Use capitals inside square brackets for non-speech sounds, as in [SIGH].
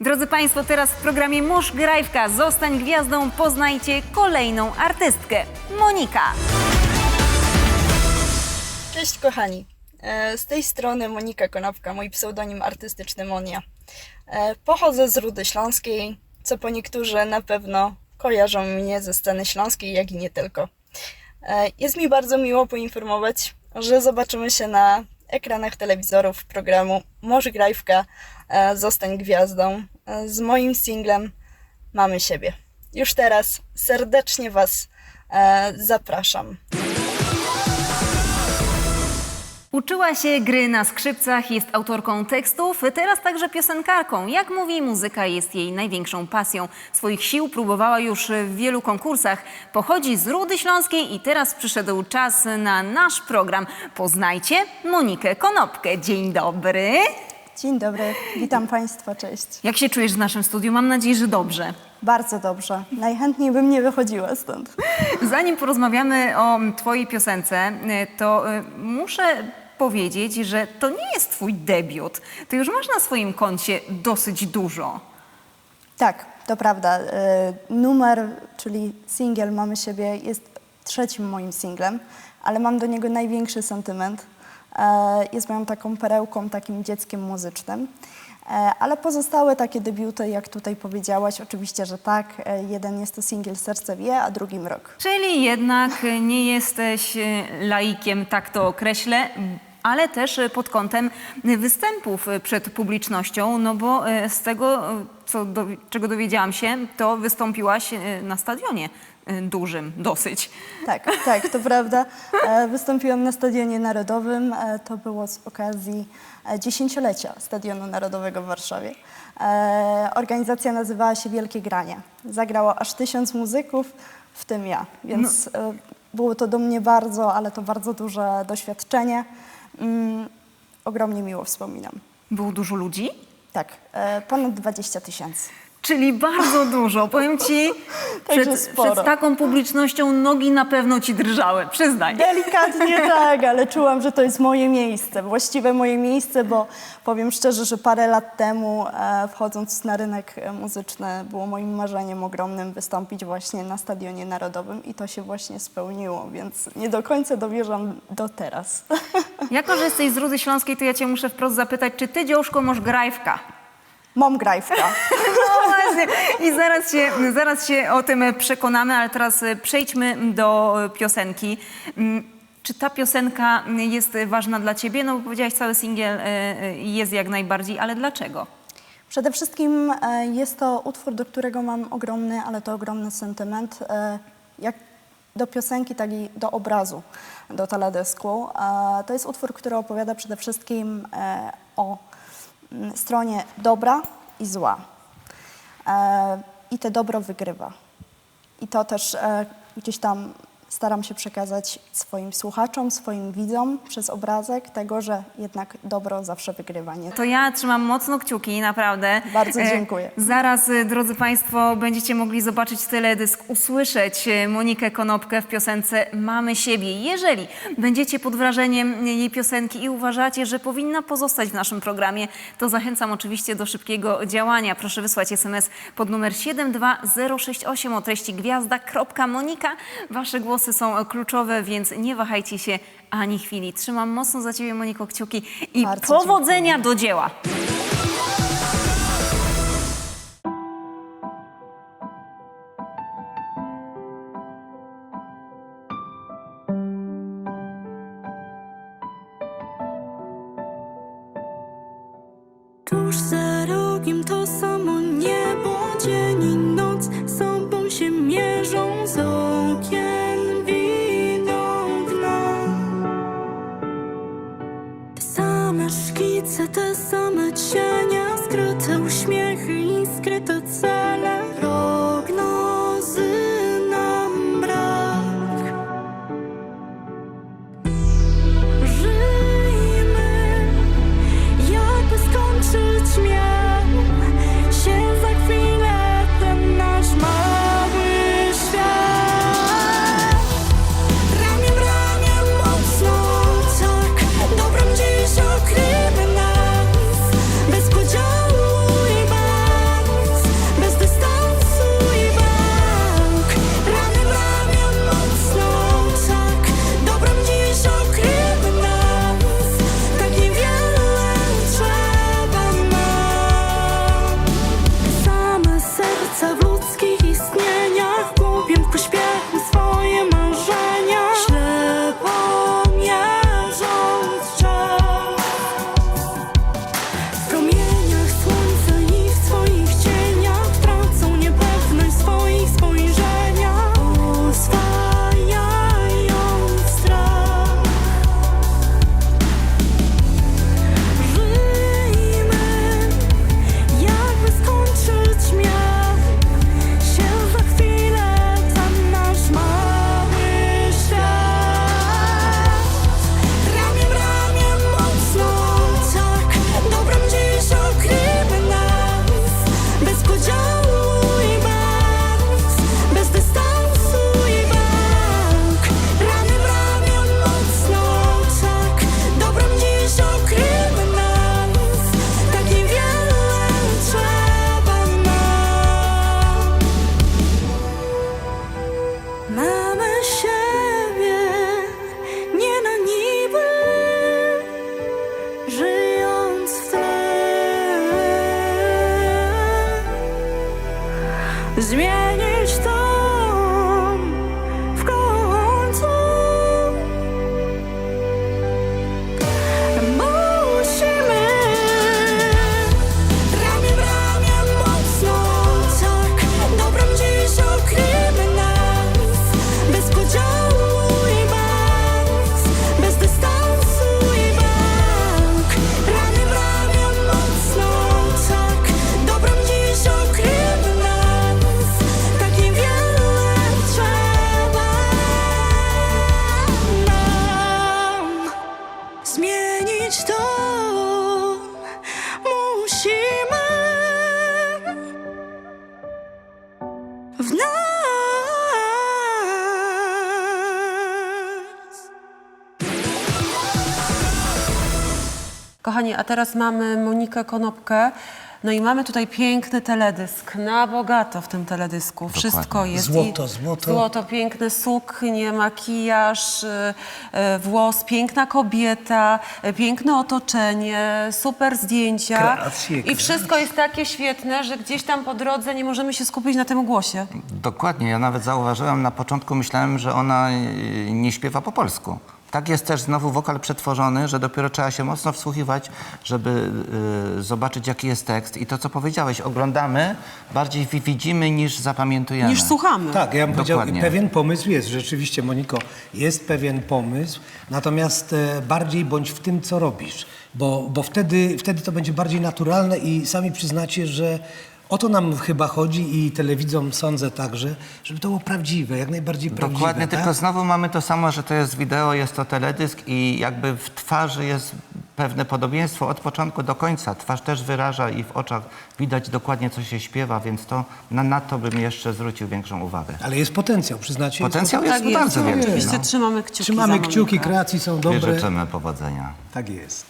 Drodzy Państwo, teraz w programie Musz Grajwka Zostań Gwiazdą poznajcie kolejną artystkę, Monika. Cześć kochani. E, Z tej strony Monika Konopka, mój pseudonim artystyczny Monia. E, Pochodzę z Rudy Śląskiej, co po niektórzy na pewno kojarzą mnie ze sceny śląskiej, jak i nie tylko. E, Jest mi bardzo miło poinformować, że zobaczymy się na ekranach telewizorów programu Może Grajwka e, Zostań Gwiazdą e, z moim singlem Mamy Siebie. Już teraz serdecznie Was e, zapraszam. Uczyła się gry na skrzypcach, jest autorką tekstów, teraz także piosenkarką. Jak mówi, muzyka jest jej największą pasją. Swoich sił próbowała już w wielu konkursach. Pochodzi z Rudy Śląskiej i teraz przyszedł czas na nasz program. Poznajcie Monikę Konopkę. Dzień dobry. Dzień dobry, witam Państwa, cześć. Jak się czujesz w naszym studiu? Mam nadzieję, że dobrze. Bardzo dobrze. Najchętniej bym nie wychodziła stąd. Zanim porozmawiamy o Twojej piosence, to y, muszę powiedzieć, że to nie jest Twój debiut. Ty już masz na swoim koncie dosyć dużo. Tak, to prawda. E, Numer, czyli singiel Mamy Siebie jest trzecim moim singlem, ale mam do niego największy sentyment. E, Jest moją taką perełką, takim dzieckiem muzycznym. E, Ale pozostałe takie debiuty, jak tutaj powiedziałaś, oczywiście, że tak. E, Jeden jest to singiel Serce wie, a drugi Mrok. Czyli jednak y, nie jesteś y, laikiem, tak to określę, ale też y, pod kątem występów y, przed publicznością, no bo y, z tego, co do, czego dowiedziałam się, to wystąpiłaś na stadionie dużym dosyć. Tak, tak, to prawda. E, Wystąpiłam na Stadionie Narodowym. E, To było z okazji e, dziesięciolecia Stadionu Narodowego w Warszawie. E, Organizacja nazywała się Wielkie Granie. Zagrało aż tysiąc muzyków, w tym ja, więc e, było to do mnie bardzo, ale to bardzo duże doświadczenie. Mm, Ogromnie miło wspominam. Było dużo ludzi? Tak, e, ponad 20 tysięcy. Czyli bardzo [LAUGHS] dużo. Powiem ci, przed, sporo. przed taką publicznością nogi na pewno ci drżały, przyznaj. Delikatnie [LAUGHS] tak, ale czułam, że to jest moje miejsce, właściwe moje miejsce, bo powiem szczerze, że parę lat temu e, wchodząc na rynek e, muzyczny było moim marzeniem ogromnym wystąpić właśnie na Stadionie Narodowym i to się właśnie spełniło, więc nie do końca dowierzam do teraz. [LAUGHS] Jako, że jesteś z Rudy Śląskiej, to ja cię muszę wprost zapytać, czy ty, Dziążko, masz grajwka? Mam grajwka. Właśnie. I zaraz się, zaraz się o tym przekonamy, ale teraz przejdźmy do piosenki. Mm, Czy ta piosenka jest ważna dla ciebie? No bo powiedziałaś, cały singiel e, e, jest jak najbardziej, ale dlaczego? Przede wszystkim e, jest to utwór, do którego mam ogromny, ale to ogromny sentyment, jak do piosenki, tak i do obrazu, do teledysku. To jest utwór, który opowiada przede wszystkim o mm, stronie dobra i zła. E, I te dobro wygrywa. I to też e, gdzieś tam staram się przekazać swoim słuchaczom, swoim widzom przez obrazek tego, że jednak dobro zawsze wygrywa. Nie? To ja trzymam mocno kciuki, naprawdę. Bardzo E, dziękuję. Zaraz, e, drodzy Państwo, będziecie mogli zobaczyć teledysk, usłyszeć e, Monikę Konopkę w piosence Mamy siebie. Jeżeli będziecie pod wrażeniem jej piosenki i uważacie, że powinna pozostać w naszym programie, to zachęcam oczywiście do szybkiego działania. Proszę wysłać SMS pod numer 72068 o treści gwiazda.monika. Wasze głosy są kluczowe, więc nie wahajcie się ani chwili. Trzymam mocno za Ciebie, Moniko, kciuki i Bardzo powodzenia do dzieła. Zmienić to Kochani, a teraz mamy Monikę Konopkę. No i mamy tutaj piękny teledysk, na bogato w tym teledysku. Wszystko jest. Złoto, I złoto. Złoto, piękne suknie, makijaż, y, y, włos, piękna kobieta, y, piękne otoczenie, super zdjęcia. Kreacje, I wszystko jest takie świetne, że gdzieś tam po drodze nie możemy się skupić na tym głosie. Dokładnie, ja nawet zauważyłem na początku, myślałem, że ona y, nie śpiewa po polsku. Tak jest też znowu wokal przetworzony, że dopiero trzeba się mocno wsłuchiwać, żeby y, zobaczyć, jaki jest tekst. I to, co powiedziałeś, oglądamy, bardziej wi- widzimy niż zapamiętujemy. Niż słuchamy. Tak, ja bym powiedział, Dokładnie. pewien pomysł jest, rzeczywiście Moniko, jest pewien pomysł, natomiast e, bardziej bądź w tym, co robisz, bo, bo wtedy, wtedy to będzie bardziej naturalne i sami przyznacie, że o to nam chyba chodzi i telewidzom sądzę także, żeby to było prawdziwe, jak najbardziej prawdziwe. Dokładnie, tak? tylko znowu mamy to samo, że to jest wideo, jest to teledysk i jakby w twarzy jest pewne podobieństwo od początku do końca. Twarz też wyraża i w oczach widać dokładnie, co się śpiewa, więc to na, na to bym jeszcze zwrócił większą uwagę. Ale jest potencjał, przyznacie? Potencjał jest Tak jest. bardzo wielki. Oczywiście No. trzymamy kciuki Trzymamy za kciuki, kreacje są I dobre. życzymy powodzenia. Tak jest.